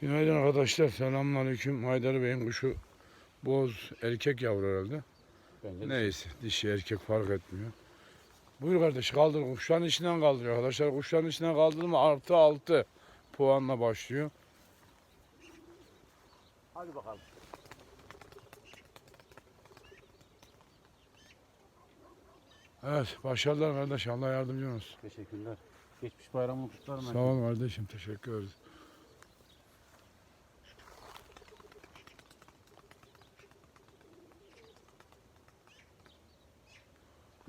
Günaydın arkadaşlar. Selamünaleyküm. Haydar Bey'in kuşu boz erkek yavru herhalde. Bence Neyse dişi erkek fark etmiyor. Buyur kardeş kaldır. Kuşların içinden kaldırıyor arkadaşlar. Kuşların içinden kaldırdı mı artı altı puanla başlıyor. Hadi bakalım. Evet başarılar kardeş. Allah yardımcın olsun. Teşekkürler. Geçmiş bayramını kutlarım. Sağ ol kardeşim. Teşekkür ederiz.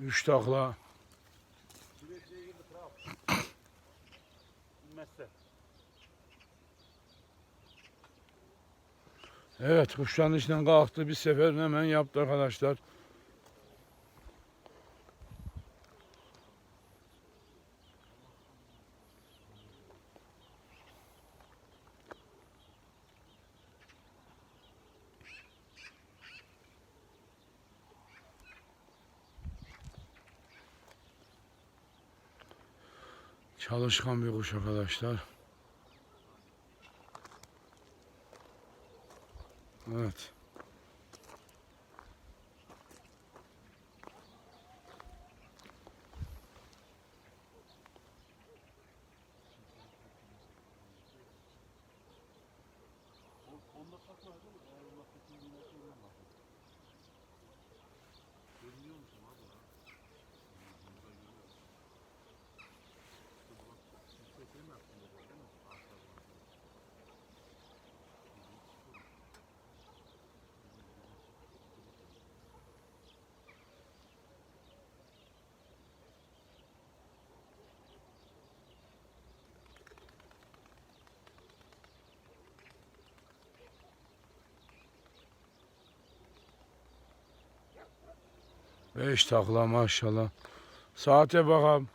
Üç. Evet kuşların içinden kalktı. Bir sefer hemen yaptı arkadaşlar. Çalışkan bir kuş arkadaşlar. Evet. Onda sakma değil mi? Eğer Allah kesin dinlerse ondan bakın. Görünüyor musun abi ya? Burada görüyorum. İşte bu bak, şu sesini mi yaptın dedi, değil mi? Arkadan. Beş takla maşallah. Saate bakalım.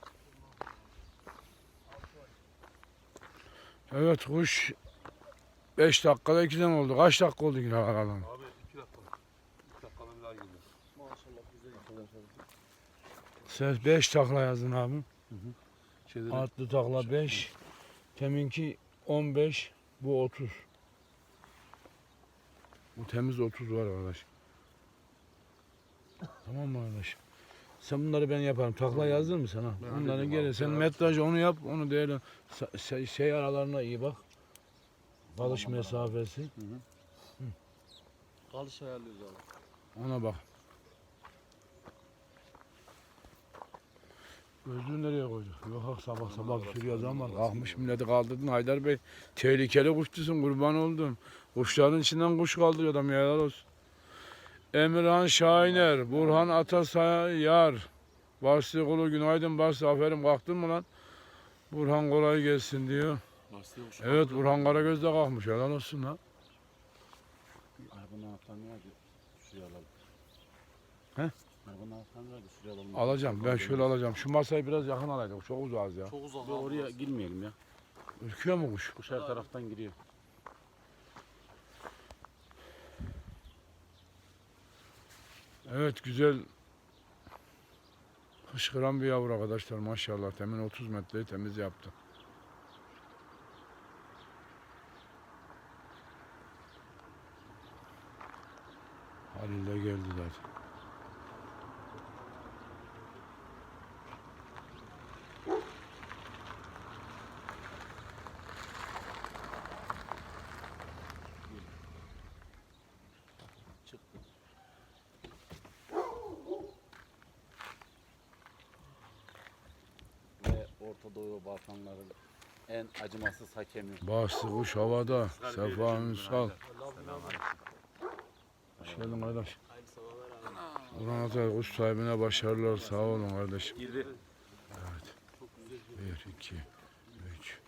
Evet kuş 5 dakikada 2'den oldu. Kaç dakika oldu yine bakalım. Abi iki dakika. İki dakikada bir daha geliyor. Maşallah güzel arkadaşlar. Sen 5 takla yazdın abi. Şeyleri Atlı takla 5. Teminki 15. Bu 30. Bu temiz 30 var arkadaş. Tamam mı arkadaş? Sen bunları ben yaparım. Takla yazdın mı sana? Ben Bunları halledeyim gel. abi. Sen metraj onu yap. Onu değerlen. Sa- Şey, şey aralarına iyi bak. Dalış Tamam, mesafesi. Kalış ayarlıyoruz abi. Ona bak. Gözlüğü nereye koyduk? Yok yok sabah sabah bir sürü yazan var. Kalkmış milleti kaldırdın Haydar Bey. Tehlikeli kuşçusun kurban oldum. Kuşların içinden kuş kaldırıyor adam ya helal olsun. Emirhan Şahiner, Burhan Atasayar. Başlı kulu günaydın Başlı aferin kalktın mı lan? Burhan kolay gelsin diyor. Evet Burhan Karagöz de kalkmış helal olsun lan. Arabanın anahtarını verdi. Şuraya alalım. He? Arabanın anahtarını verdi. Şuraya alalım. Alacağım ben şöyle alacağım. Şu masayı biraz yakın alaydım çok uzağız ya. Çok uzak. Oraya girmeyelim ya. Ürküyor mu kuş? Kuş her taraftan giriyor. Evet güzel hışkıran bir yavru arkadaşlar maşallah. Temin 30 metreyi temiz yaptı. Halil de Orta Doğu Balkanların en acımasız hakemi. Bahsi kuş havada. Sefa Ünsal. Hoş geldin kardeş. Burhan Atay kuş sahibine başarılar. Sağ olun kardeşim. Girdi. Bir, iki, üç,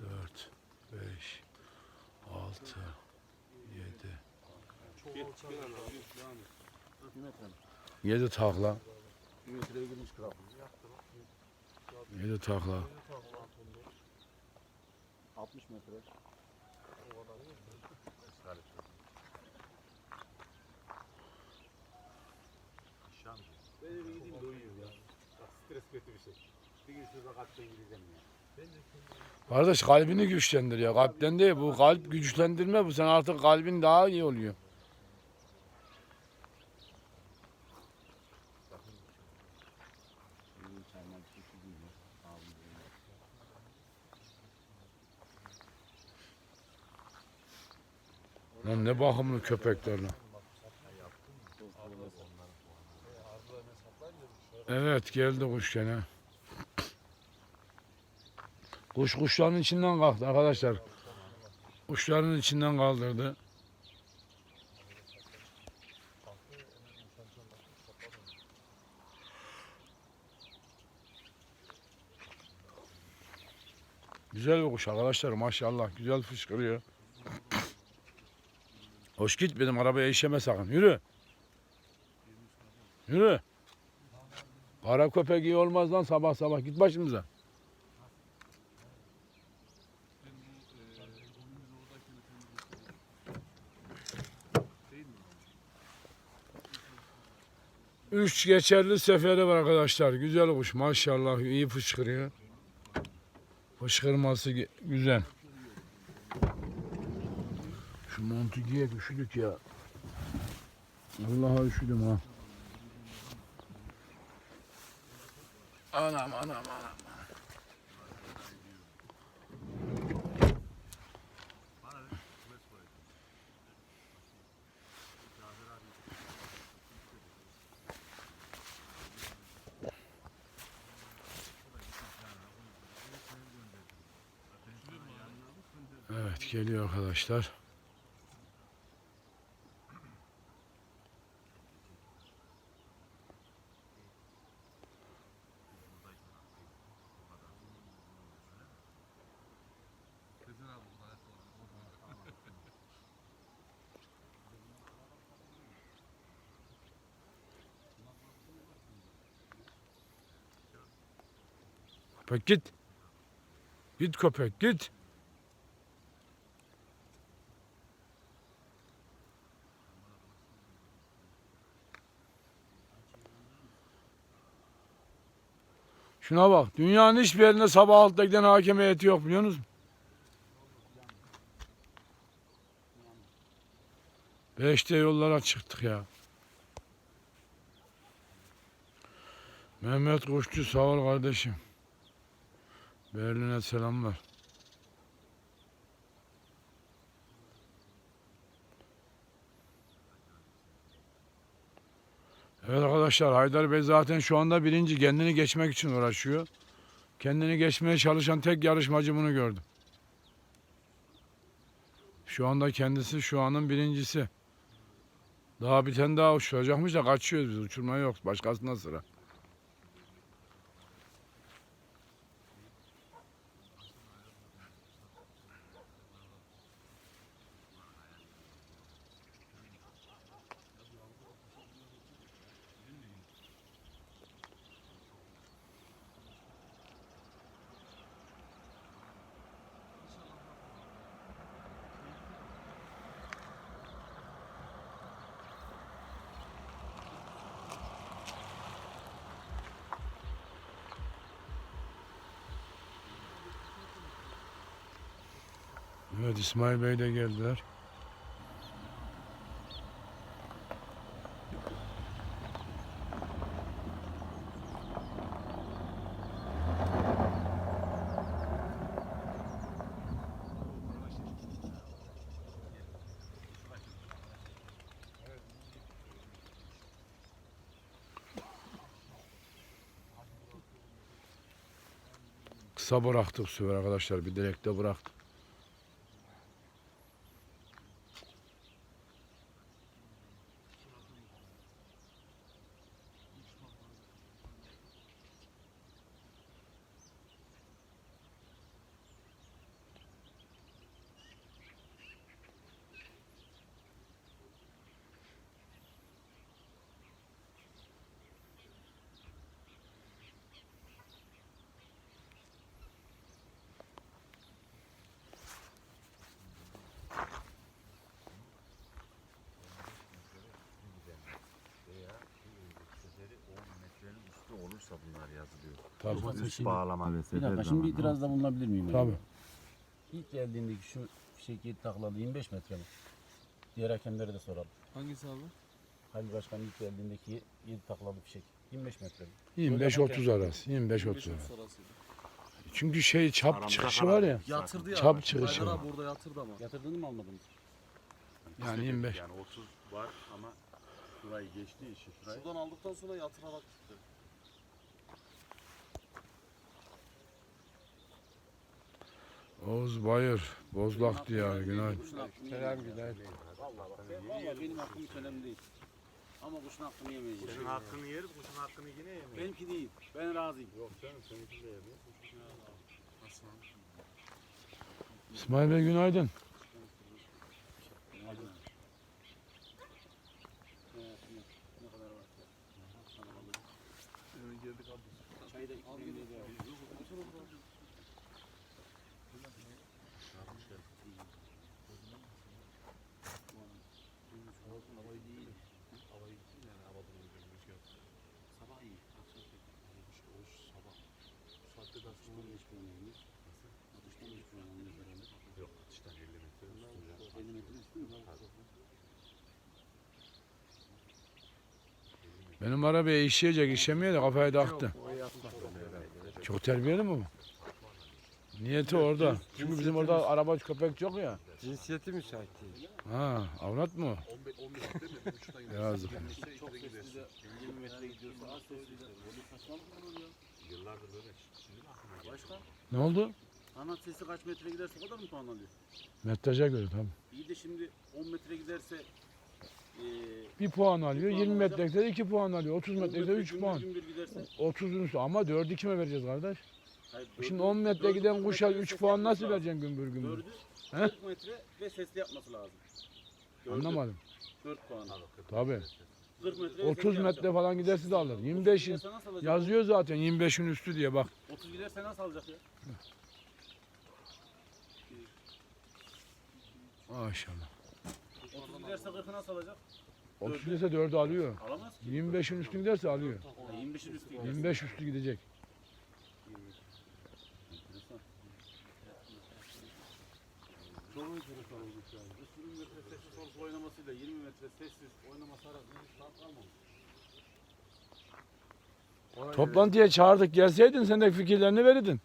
dört, beş, altı, yedi. Metre mi? Yedi takla. Bir metreye girmiş kral. Yedi takla. 60 metre. Benim iyiyim de uyuyor ya. Bak stres kötü bir şey. Bir gün şurada kaçta İngilizcem ya. Kardeş kalbini güçlendir ya. Kalpten değil bu kalp güçlendirme bu. Sen artık kalbin daha iyi oluyor. Lan ne bakımlı köpekler lan. Evet geldi kuş gene. Kuş kuşların içinden kalktı arkadaşlar. Kuşların içinden kaldırdı. Güzel bir kuş arkadaşlar maşallah güzel fışkırıyor. Hoş git benim arabaya işeme sakın yürü. Yürü. Kara köpek iyi olmaz lan sabah sabah git başımıza. Üç geçerli seferi var arkadaşlar. Güzel kuş maşallah iyi fışkırıyor. Fışkırması güzel. Şu montu giye üşüdük ya. Allah'a üşüdüm ha. Anam anam anam. Evet geliyor arkadaşlar. Köpek git. Git köpek git. Şuna bak. Dünyanın hiçbir yerinde sabah altta giden hakem heyeti yok biliyor musunuz? Beşte yollara çıktık ya. Mehmet Kuşçu sağ ol kardeşim. Berlin'e selamlar. Evet arkadaşlar Haydar Bey zaten şu anda birinci kendini geçmek için uğraşıyor. Kendini geçmeye çalışan tek yarışmacı bunu gördüm. Şu anda kendisi şu anın birincisi. Daha bir tane daha uçuracakmış da kaçıyoruz biz uçurma yok başkasında sıra. Evet İsmail Bey de geldiler. Kısa bıraktık süper arkadaşlar. Bir direkte bıraktık. Tabii. Ama Şimdi- üst bağlama ve Bir sefer dakika şimdi bir zamanı. itirazda bulunabilir miyim? Tabii. İlk geldiğindeki şu fişek 7 taklalı 25 metre mi? Diğer hakemlere de soralım. Hangisi abi? Halil Başkan ilk geldiğindeki 7 taklalı fişek 25 metre mi? 25-30 arası. 25-30 arası. Çünkü şey çap Aramızda çıkışı karar var ya. Yatırdı ya. Çap çıkışı Haydar var. abi orada yatırdı ama. Yatırdığını mı almadınız? Yani 25. Yani 30 var ama şurayı geçtiği için şurayı. Şuradan aldıktan sonra yatırarak gitti. Oğuz Bayır, Bozlak Diyarı, günaydın. Selam günaydın. Vallahi benim hakkım önemli değil. Ama kuşun hakkını yemeyeceğiz. Kuşun hakkını yeriz, kuşun hakkını yine yemeyiz. Benimki değil. Ben razıyım. Yok canım seninki de yemiyor. İsmail Bey günaydın. Ne kadar var? Hemen girdik abi. Çayı da ikram ediyor. Sabah iyi. Akşam pek iyi. Sabah. Bu saatte de aslında geç oynayalım. Atıştan geç oynayalım herhalde. Yok atıştan 50 metre üstünde. 50 metre üstü mü? Benim arabaya işleyecek, işemiyor da kafayı taktı. Çok terbiyeli mi bu? Niyeti orada. Çünkü bizim orada araba köpek çok ya. Cinsiyeti müsait değil. Ha, avrat mı? o? 15 15 metre mi? Bir buçuktan gidersin. Yazık. Gelirse Çok içeri gidersin. sesli de 20 metre gidiyorsa az sesli de. Öyle saçmalık mı olur ya? Yıllardır böyle. Şimdi mi aklıma geldi? Başka? Ne oldu? Kanat sesi kaç metre giderse o kadar mı puan alıyor? Metraja göre tabii. İyi de şimdi 10 metre giderse Bir puan alıyor, puan 20 alacak. metrede 2 puan alıyor, 30 metrede 3 puan. Gümbür giderse. 30'un üstü ama 4'ü kime vereceğiz kardeş? Hayır, Şimdi dördü- 10 metre dördü giden kuşa metre 3 sesli puan nasıl lazım. vereceksin gümbür gümbür? Dördü He? 40 metre ve sesli yapması lazım. Dördü Anlamadım. 4 puan. Tabii. 40 metre ve 30 sesli metre falan giderse de alır. 30 25'in giderse nasıl alacak? yazıyor zaten 25'in üstü diye bak. 30 giderse nasıl alacak ya? Maşallah. 30 giderse 40'ı nasıl alacak? 30 giderse 4'ü alıyor. Alamaz ki. 25'in üstü giderse alıyor. 25'in üstü giderse. 25 üstü gidecek. Enteresan. Çok enteresan olmuş yani. 20 metre sessiz sonsuz oynamasıyla 20 metre sessiz oynaması arasında hiç fark kalmamış. Toplantıya çağırdık gelseydin sen de fikirlerini verirdin.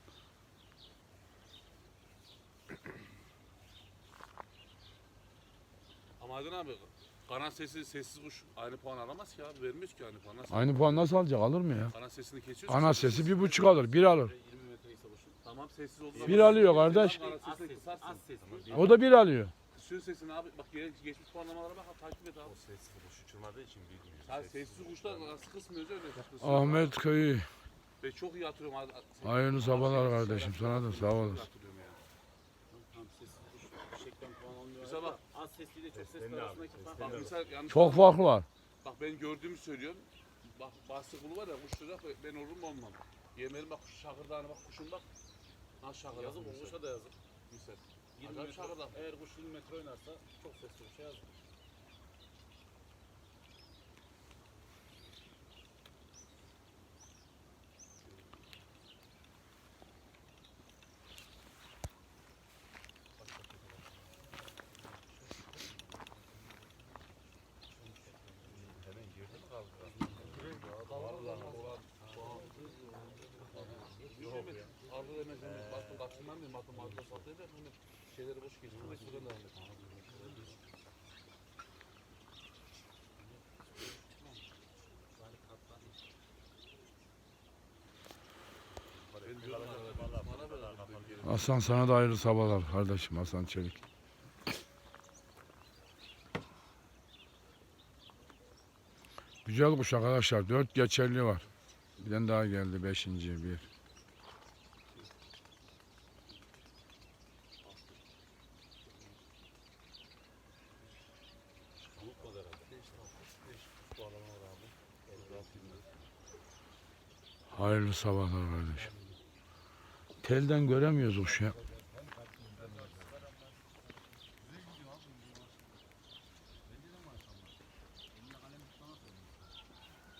Aydın abi kanat sesi sessiz kuş aynı puan alamaz ki abi. Vermiyoruz ki aynı puan. Nasıl? Aynı puan nasıl alacak alır mı ya? Kanat sesini kesiyoruz. Ana sesi bir buçuk alır, bir alır. 20 metre ise. Tamam sessiz olduğu Bir alıyor kardeş. Kanat Az sesini ses, az sesli. O da bir alıyor. Kısıyor sesini abi. Bak geçmiş puanlamalara bak takip et abi. O sessiz kuş uçurmadığı için bilmiyoruz. Ha, sessiz kuşlar nasıl kısmıyoruz öyle. Ahmet Köyü. Ben çok iyi hatırlıyorum. abi. Hayırlı sabahlar kardeşim. Sana da sağ olasın. Hatırlıyorum yani. Tam sessiz kuş. Fişekten puan almıyor. Mesela bak- Az sesli ile çok sesli Seslendi abi, arasındaki fark. seslendi. Yanlış Çok farklı var. Bak ben gördüğümü söylüyorum. Bak bahsi kulu var ya kuş tutacak ben olur mu olmam. Yemeğin bak kuş şakırdağına bak kuşun bak. Nasıl şakırdağ? Yazık o kuşa da yazık. Misal. 20 Acayip metre, şakırdağ. eğer kuş 20 metre oynarsa çok sesli kuşa yazık. Hemen girdi mi kaldı? Yok ya. Arda demez. Kaçından dedim. Baktım arda satıyor da şeyleri boş geçiyor. Bunu şuradan devam et. Hasan sana da hayırlı sabahlar kardeşim Hasan Çelik. Güzel kuş arkadaşlar. Dört geçerli var. Bir tane daha geldi. Beşinci bir. Hayırlı sabahlar kardeşim. Telden göremiyoruz ya.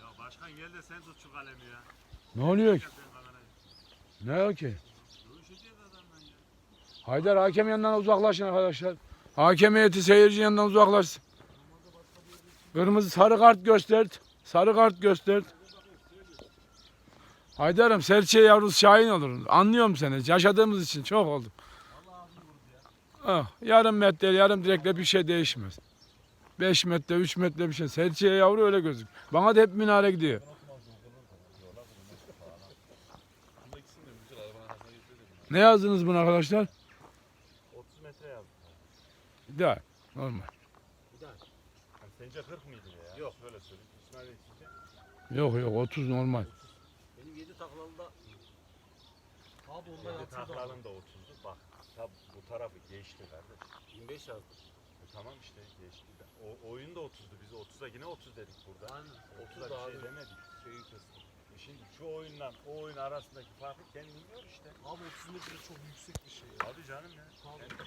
Ya başkan gel de sen tut şu kalemi ya. Ne oluyor ki? Ne o ki? Haydar hakem yanından uzaklaşın arkadaşlar. Hakem heyeti seyirci yanından uzaklaşsın. Kırmızı sarı kart göster. Sarı kart göster. Haydar'ım serçe yavrusu şahin olur. Anlıyorum seni. Yaşadığımız için çok oldu. Ah, yarım metre, yarım direkle bir şey değişmez. 5 metre, 3 metre bir şey. Serçeye yavru öyle gözük. Bana da hep minare gidiyor. Ne yazdınız buna arkadaşlar? 30 metre yazdım. De, normal. Yani sence 40 mıydı ya? Yok. Böyle söyleyeyim. Yok yok 30 normal. Benim 7 taklalıda Abi onda Kendi yatsın da taklarının da 30'du. Bak tab bu tarafı geçti kardeş. 25 yazdım. E tamam işte geçti. de. O oyun da 30'du. Biz 30'a yine 30 dedik burada. Aynen. 30'a bir şey demedik. Şeyi kestim. E Şimdi şu oyunla o oyun arasındaki farkı kendin biliyor işte. Abi 30 metre çok yüksek bir şey. Hadi canım ya. Abi. Kendin.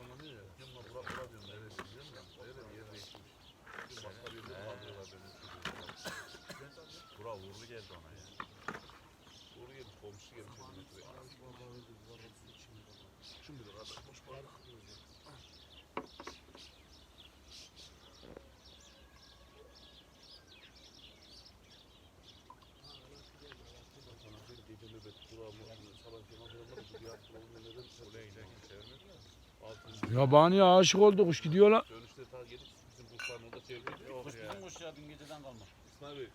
Anlamıyor ya. Yanına bura bura diyorum. Evet diyorum ya. Öyle bir yer değiştirmiş. Bir başka bir yerde kaldırıyorlar benim çocuğumu. Bura uğurlu geldi ona ya. Doğru gelmiş. Komşu gelmiş. 50 metre. Şimdi de kardeş boş gece nöbet kuramı, sabah bu diğer kuramı neden Yabaniye aşık oldu kuş gidiyor lan. Dönüşte ta gelip bizim Bursa'nın orada çevirmeydi. Yok Kuş ya. bizim kuş ya dün geceden kalma. İsmail Bey,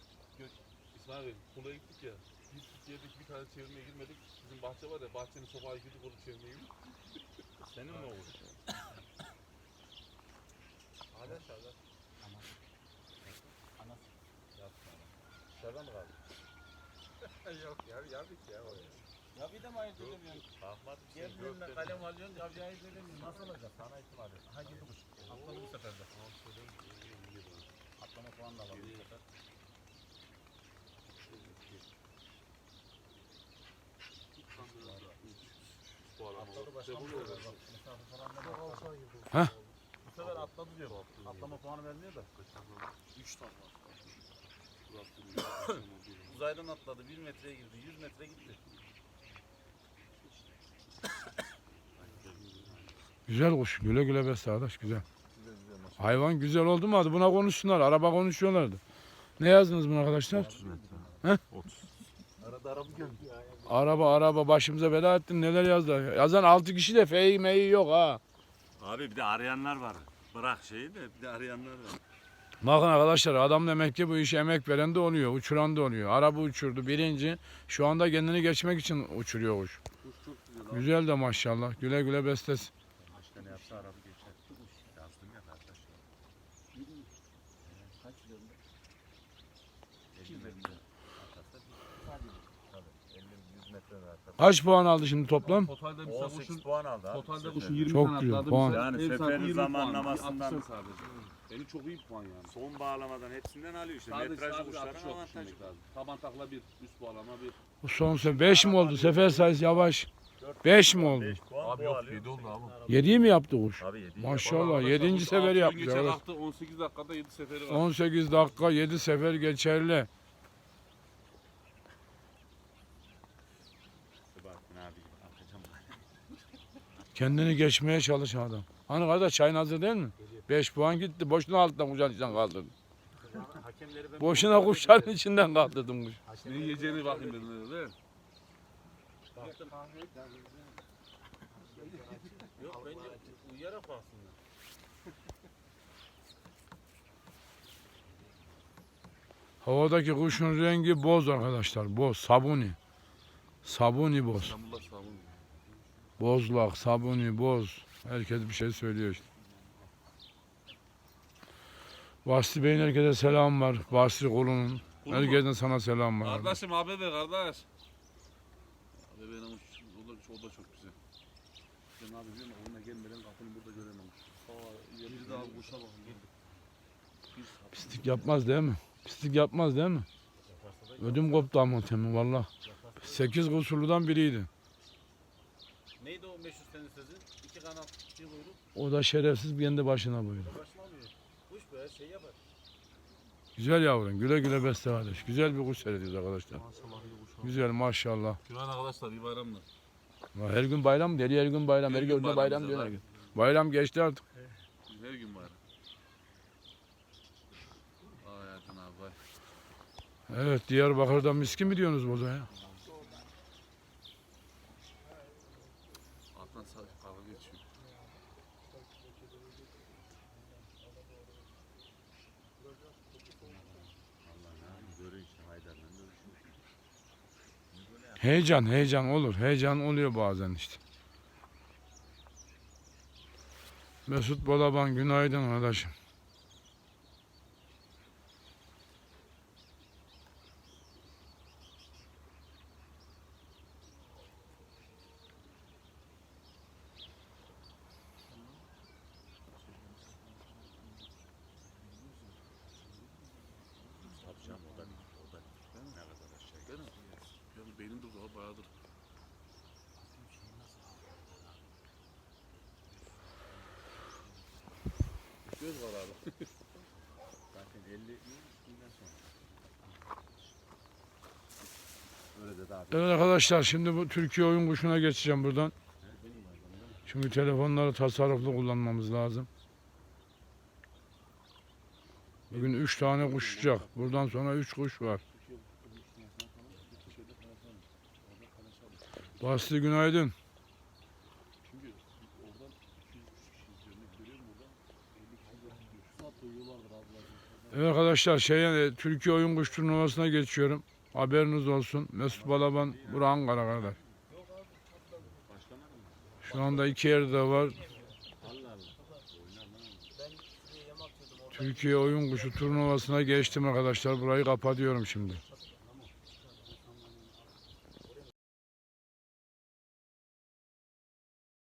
Bey, Kula'ya gittik ya. Gittik geldik bir tane çevirmeye girmedik. Bizim bahçe var ya, bahçenin sokağa girdik onu çevirmeye girdik. Senin mi olur? Hala aşağıda. Dışarıda mı kaldı? Yok ya yazık ya oraya. Ya bir de mi ayırt edemiyorsun? Diğer birinden gökten- kalem alıyorsun ya bir ayırt edemiyorsun. Nasıl olacak? Sana ihtimal yok. Ha girdi kuş. Atladı bu sefer de. Atlama puan da aldı bu sefer. Bu araba. Atladı başka Devam bir ediyor. sefer bak. Mesafe falan da bak. Heh. Bu sefer atladı diyor. Atlama puanı vermiyor da. 3 tane. Uzaydan atladı. 1 metreye girdi. 100 metre gitti. Güzel kuş. Güle güle besle arkadaş güzel. Hayvan güzel oldu mu hadi buna konuşsunlar. Araba konuşuyorlardı. Ne yazdınız buna arkadaşlar? Arada arabı gördüm. Araba araba başımıza bela ettin neler yazdı. Yazan 6 kişi de feyi meyi yok ha. Abi bir de arayanlar var. Bırak şeyi de bir de arayanlar var. Bakın arkadaşlar adam demek ki bu işe emek veren de oluyor. Uçuran da oluyor. Araba uçurdu birinci. Şu anda kendini geçmek için uçuruyor kuş. Kuş çok güzel. Güzel de maşallah. Güle güle beslesin. Başka ne yapsa araba geçer. Yazdım ya kardeş. Kaç üzerinde? 50 metre. Tabii 50 100 metre var. Kaç puan aldı şimdi toplam? Totalde bir 18 kuşun puan aldı abi. Totalde kuşun 20 Çok tane güzel, atladı. puan. Mesela Yani ev sahibi seferin 20 puan. zamanlamasından- sadece. Benim çok iyi puan yani. Son bağlamadan hepsinden alıyor işte. Sadece Metrajlı sadece kuşların atış yok avantajı. düşünmek lazım. Taban takla bir, üst bağlama bir. Bu son sefer 5 mi oldu? Sefer sayısı yavaş. 5 mi oldu? 5 puan bu alıyor. oldu abi. 7'yi mi yaptı kuş? Abi 7 Maşallah 7. seferi yapmış. Geçen hafta 18 dakikada 7 seferi var. 18 dakika 7 sefer geçerli. Kendini geçmeye çalışan adam. Hani kardeş çayın hazır değil mi? 5 puan gitti. Boşuna alttan kuşların içinden ben Boşuna kuşların içinden kaldırdın kuş. Ne yiyeceğini bakayım dedim öyle değil? Yok bence uyuyarak baksınlar. Havadaki kuşun rengi boz arkadaşlar. Boz. Sabuni. Sabuni boz. İstanbul'da savun. Bozlak, sabuni, boz. Herkes bir şey söylüyor işte. Vasfi Bey'in herkese selam var. Vasfi Kulu'nun. Kulu mu? Herkesten sana selam var. Kardeşim abi be kardeş. Abi benim o da, o da çok güzel. Ben abi diyorum onunla gelmeden kapını burada görememiş. Bir daha kuşa bakın. Pislik yapmaz değil mi? Pislik yapmaz değil mi? Ödüm koptu ama temin valla. Sekiz kusurludan biriydi. Neydi o meşhur senin sözün? İki kanat, bir kuyruk. O da şerefsiz bir kendi başına buydu. Başlamıyor. Kuş böyle şey yapar. Güzel yavrum. Güle güle beste kardeş. Güzel bir kuş seyrediyoruz arkadaşlar. Maşallah iyi kuş var. Güzel maşallah. Günaydın arkadaşlar iyi bayramlar. Her gün bayram deli her gün bayram. Her, Her gün gün bayram, bayram diyor her gün. Bayram geçti artık. Her gün bayram. Ay abi vay. Evet Diyarbakır'da miski mi diyorsunuz bozaya? Alttan Heyecan heyecan olur. Heyecan oluyor bazen işte. Mesut Balaban günaydın arkadaşım. Tabii canım o da o da ne kadar aşağı Değil mi? Yani bayağıdır. Göz var abi. Zaten 50 üstünden sonra. Öyle dedi abi. Evet arkadaşlar şimdi bu Türkiye oyun kuşuna geçeceğim buradan. Çünkü telefonları tasarruflu kullanmamız lazım. Bugün 3 tane kuş uçacak. Buradan sonra 3 kuş var. Basri günaydın. Çünkü oradan 200 kişi izliyor. Ne görüyorum oradan 50 kişi izliyor. Şu saatte uyuyorlardır abiler. Evet arkadaşlar şeye, e, Türkiye oyun kuş turnuvasına geçiyorum. Haberiniz olsun. Mesut Balaban bura Ankara kadar. Şu anda iki yerde var. Türkiye oyun kuşu turnuvasına geçtim arkadaşlar. Burayı kapatıyorum şimdi.